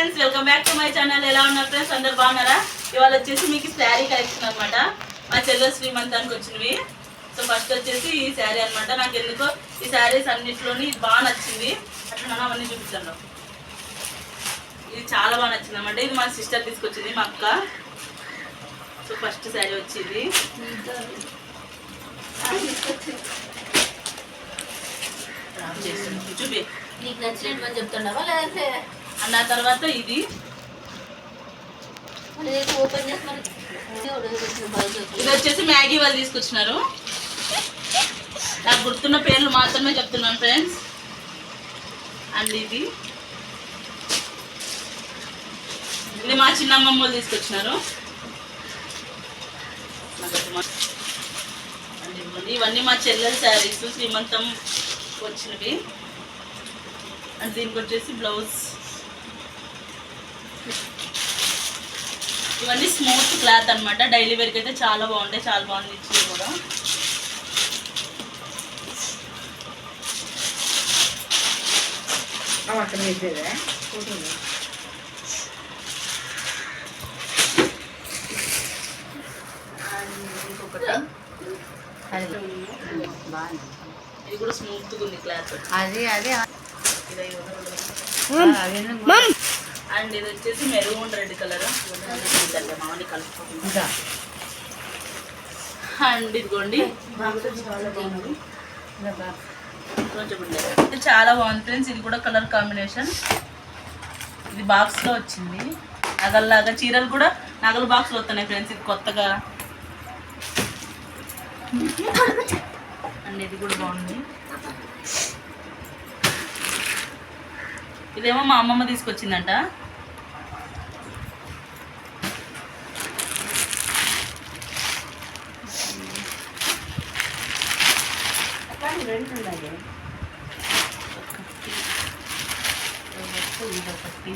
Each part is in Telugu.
Friends welcome back to my channel ఎలా ఉన్నారు ఫ్రెండ్స్ అందరు బాగున్నారా? ఇవాళ వచ్చేసి మీకు శారీ కలెక్షన్ అనమాట మా చెల్లెలు శ్రీమంతానికి వచ్చినవి. సో ఫస్ట్ వచ్చేసి ఈ శారీ అనమాట నాకు ఎందుకో ఈ శారీస్ అన్నింటిలోని బాగా నచ్చింది. అట్లా మనం అవన్నీ చూపించాను ఇది చాలా బాగా నచ్చింది అనమాట ఇది మా సిస్టర్ తీసుకొచ్చింది మా అక్క. సో ఫస్ట్ శారీ వచ్చింది. చూపి నీకు నచ్చినట్టు అని చెప్తున్నావా? లేదంటే అన్న తర్వాత ఇది. ఇది వచ్చేసి మ్యాగీ వాళ్ళు తీసుకొచ్చినారు. నాకు గుర్తున్న పేర్లు మాత్రమే చెప్తున్నాను ఫ్రెండ్స్. అండ్ ఇది. ఇది మా చిన్నమ్మమ్మ వాళ్ళు తీసుకొచ్చినారు. ఇవన్నీ మా చెల్లెల శారీస్ శ్రీమంతం వచ్చినవి. అండ్ దీనికి వచ్చేసి బ్లౌజ్. ఇవన్నీ స్మూత్ క్లాత్ అన్నమాట. డైలీ వేర్కి అయితే చాలా బాగుంటాయి. చాలా బాగుంది ఇచ్చింది కూడా. ఇది కూడా స్మూత్గా ఉంది క్లాత్. అది అదే. ఇది అదే అండ్ ఇది వచ్చేసి మెరూన్ రెడ్ కలర్. మామూలు కలుపుకుంటుంది ఇంకా. అండ్ ఇదిగోండి. కొంచెం. ఇది చాలా బాగుంది ఫ్రెండ్స్. ఇది కూడా కలర్ కాంబినేషన్. ఇది బాక్స్లో వచ్చింది. నగల్లాగా చీరలు కూడా నగలు బాక్స్లో వస్తున్నాయి ఫ్రెండ్స్. ఇది కొత్తగా. అండ్ ఇది కూడా బాగుంది. ఇదేమో మా అమ్మమ్మ తీసుకొచ్చిందంట. ఇదొకటి.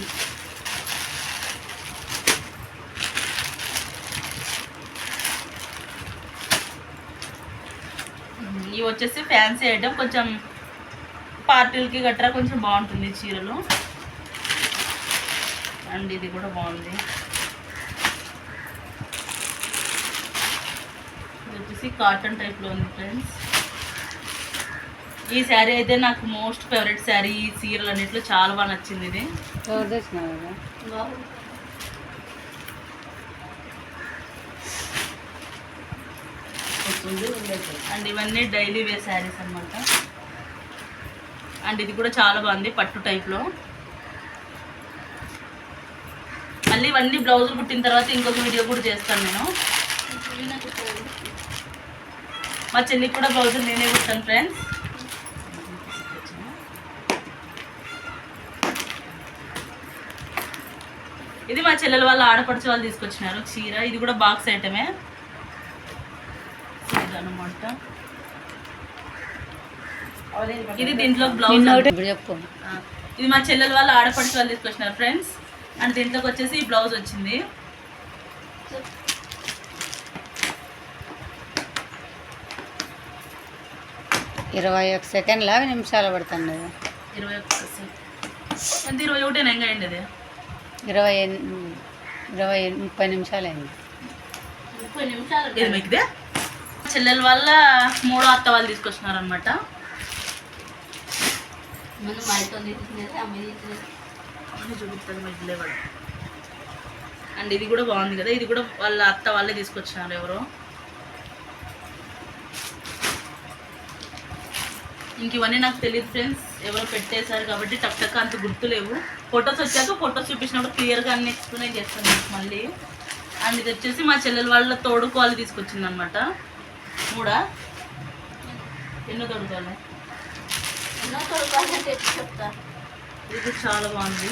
ఇవి వచ్చేసి ఫ్యాన్సీ ఐటమ్ కొంచెం పార్టీలకి గట్రా కొంచెం బాగుంటుంది చీరలు. అండ్ ఇది కూడా బాగుంది. ఇది వచ్చేసి కాటన్ టైప్లో ఉంది ఫ్రెండ్స్. ఈ శారీ అయితే నాకు మోస్ట్ ఫేవరెట్ శారీ ఈ చీరలు అన్నిట్లో చాలా బాగా నచ్చింది ఇది. అండ్ ఇవన్నీ డైలీ వేర్ శారీస్ అన్నమాట. అండ్ ఇది కూడా చాలా బాగుంది పట్టు టైప్లో మళ్ళీ ఇవన్నీ బ్లౌజులు కుట్టిన తర్వాత ఇంకొక వీడియో కూడా చేస్తాను నేను. మా చెల్లికి కూడా బ్లౌజులు నేనే కుట్టాను ఫ్రెండ్స్ ఇది మా చెల్లెల వాళ్ళ ఆడపడుచు వాళ్ళు తీసుకొచ్చినారు. చీర ఇది కూడా బాక్స్ ఐటమే అనమాట ఇది దీంట్లో బ్లౌజ్ ఇది మా చెల్లెల వాళ్ళ ఆడపడుచు వాళ్ళు తీసుకొచ్చినారు ఫ్రెండ్స్ అండ్ దీంట్లోకి వచ్చేసి ఈ బ్లౌజ్ వచ్చింది. ఇరవై ఒక సెకండ్లు అవి నిమిషాలు పడుతుంది. ఇరవై ఒక్క ఎంత? ఇరవై ఒకటేనా? ఇంకా అయింది అది ఇరవై ఇరవై ముప్పై నిమిషాలు అయింది ముప్పై నిమిషాలు ఇది? మీకుదే చెల్లెల వల్ల మూడో అత్త వాళ్ళు తీసుకొచ్చినారు అనమాట చూపిస్తాను మీకు అండ్ ఇది కూడా బాగుంది కదా ఇది కూడా వాళ్ళ అత్త వాళ్ళే తీసుకొచ్చినారు ఎవరో. ఇంక ఇవన్నీ నాకు తెలియదు ఫ్రెండ్స్ ఎవరో పెట్టేశారు కాబట్టి టక్ టక్ అంత గుర్తులేవు ఫొటోస్ వచ్చాక ఫొటోస్ చూపించినప్పుడు క్లియర్గా అన్ని ఎక్స్ప్లెయిన్ చేస్తాను మీకు మళ్ళీ. అండ్ ఇది వచ్చేసి మా చెల్లెల వాళ్ళ తోడుకోవాలి తీసుకొచ్చింది అనమాట మూడా? ఎన్నో తోడుకోవాలి ఎన్నో ఎట్లా చెప్తా? ఇది కూడా చాలా బాగుంది.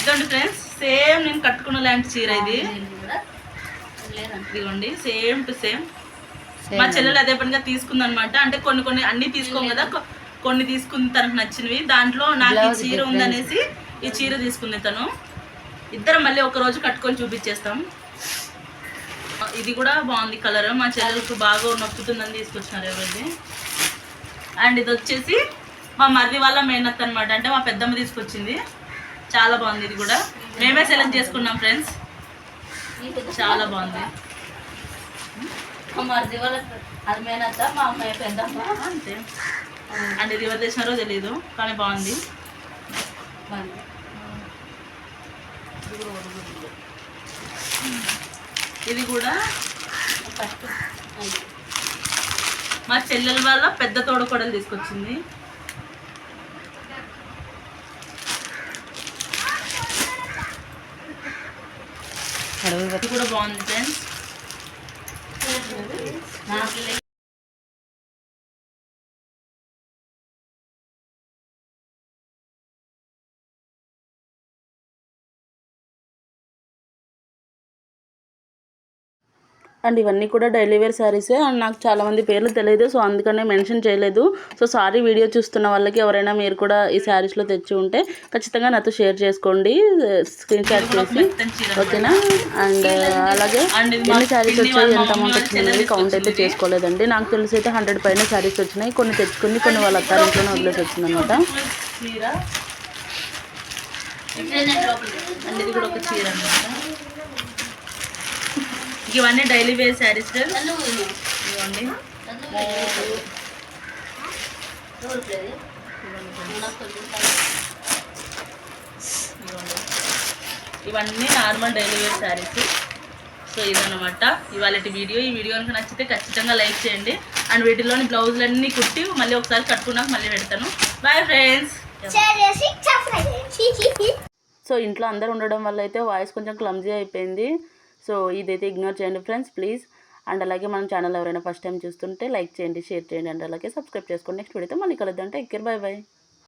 ఇదండి ఫ్రెండ్స్ సేమ్ నేను కట్టుకున్న లాంటి చీర ఇది. కూడా. ఇదిగోండి సేమ్ టు సేమ్ మా చెల్లెలు అదే పనిగా తీసుకుందనమాట అంటే కొన్ని కొన్ని అన్ని తీసుకోం కదా. కొన్ని తీసుకుని తనకు నచ్చినవి. దాంట్లో నాకు ఈ చీర. ఉందనేసి ఈ చీర తీసుకుంది తను. ఇద్దరం మళ్ళీ ఒక రోజు కట్టుకొని చూపించేస్తాం. ఇది కూడా బాగుంది కలర్. మా చెల్లెలకు బాగా నొప్పుతుందని తీసుకొచ్చినారు ఎవరైతే అండ్ ఇది వచ్చేసి మా మరిది వాళ్ళ మేనత్ అనమాట అంటే మా పెద్దమ్మ తీసుకొచ్చింది. చాలా బాగుంది ఇది కూడా. మేమే సెలెక్ట్ చేసుకున్నాం ఫ్రెండ్స్ చాలా బాగుంది. మరిది వాళ్ళ అది మేనత్త మా అమ్మాయి పెద్దమ్మ అంతే అంటే ఇది ఎవరు తెచ్చినారో తెలియదు కానీ బాగుంది బాగుంది. ఇది కూడా ఫస్ట్ మా చెల్లెల వాళ్ళ పెద్ద తోడకోడలు తీసుకొచ్చింది అడవి ఇది కూడా బాగుంది ఫ్రెండ్స్ నాకు అండ్ ఇవన్నీ కూడా డైలీ వేర్ శారీసే అండ్ నాకు చాలా మంది పేర్లు తెలియదు సో అందుకనే మెన్షన్ చేయలేదు. సో సారీ వీడియో చూస్తున్న వాళ్ళకి ఎవరైనా మీరు కూడా ఈ శారీస్లో తెచ్చి ఉంటే ఖచ్చితంగా నాతో షేర్ చేసుకోండి. స్క్రీన్ షాట్ చేసి ఓకేనా? అండ్ అలాగే ఎన్ని శారీస్ వచ్చాయి ఎంత అమౌంట్ వచ్చింది కౌంట్ అయితే చేసుకోలేదండి. నాకు తెలిసి అయితే హండ్రెడ్ పైన శారీస్ వచ్చినాయి. కొన్ని తెచ్చుకుని కొన్ని వాళ్ళ అత్తారింట్లోనే వదిలేసి వచ్చింది అనమాట. అండ్ ఇది కూడా ఒక చీర అనమాట. ఇవన్నీ డైలీ వేర్ శారీస్. ఇవ్వండి. ఇవన్నీ normal daily wear saris. So ఇదన్నమాట. ఇవాళ వీడియో. ఈ వీడియో కనుక నచ్చితే ఖచ్చితంగా లైక్ చేయండి. అండ్ వీటిలోని బ్లౌజులన్నీ కుట్టి మళ్ళీ ఒకసారి కట్టుకున్నాక మళ్ళీ పెడతాను. బాయ్ ఫ్రెండ్స్ సో ఇంట్లో అందరు ఉండడం వల్ల అయితే వాయిస్ కొంచెం క్లమ్జీ అయిపోయింది. సో ఇదైతే ఇగ్నోర్ చేయండి ఫ్రెండ్స్ ప్లీజ్ అండ్ అలాగే మన ఛానల్ ఎవరైనా ఫస్ట్ టైం చూస్తుంటే లైక్ చేయండి షేర్ చేయండి. అండ్ అలాగే సబ్స్క్రైబ్ చేసుకోండి. నెక్స్ట్ వీడియోతో మళ్ళీ కలుద్దాం. Take care bye bye